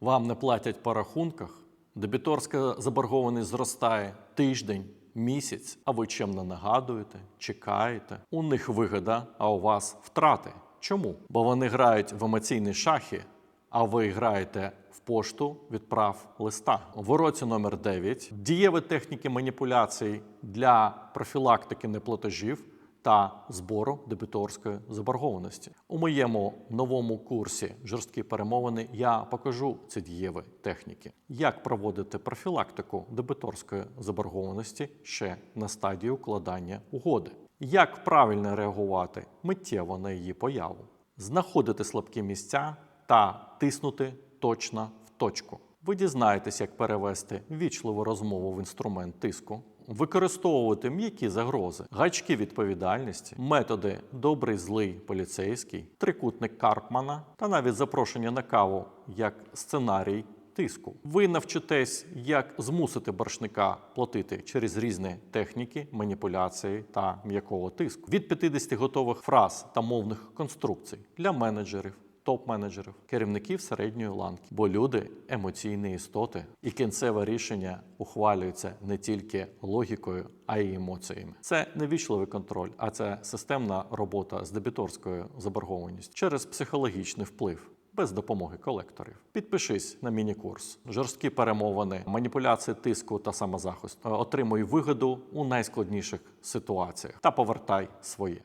Вам не платять по рахунках, дебіторська заборгованість зростає тиждень, місяць, а ви чемно нагадуєте, чекаєте. У них вигода, а у вас втрати. Чому? Бо вони грають в емоційні шахи, а ви граєте в пошту відправ листа. В уроці номер 9 дієві техніки маніпуляцій для профілактики неплатежів та збору дебіторської заборгованості. У моєму новому курсі жорсткі перемовини я покажу ці дієві техніки, як проводити профілактику дебіторської заборгованості ще на стадії укладання угоди, як правильно реагувати миттєво на її появу, знаходити слабкі місця та тиснути точно в точку. Ви дізнаєтесь, як перевести вічливу розмову в інструмент тиску, використовувати м'які загрози, гачки відповідальності, методи добрий, злий, поліцейський, трикутник Карпмана та навіть запрошення на каву як сценарій тиску. Ви навчитесь, як змусити боржника платити через різні техніки, маніпуляції та м'якого тиску. Від 50 готових фраз та мовних конструкцій для менеджерів. Топ-менеджерів, керівників середньої ланки, бо люди емоційні істоти, і кінцеве рішення ухвалюється не тільки логікою, а й емоціями. Це не вічливий контроль, а це системна робота з дебіторською заборгованістю через психологічний вплив. Без допомоги колекторів. Підпишись на міні-курс. Жорсткі перемовини, маніпуляції тиску та самозахист. Отримуй вигоду у найскладніших ситуаціях та повертай своє.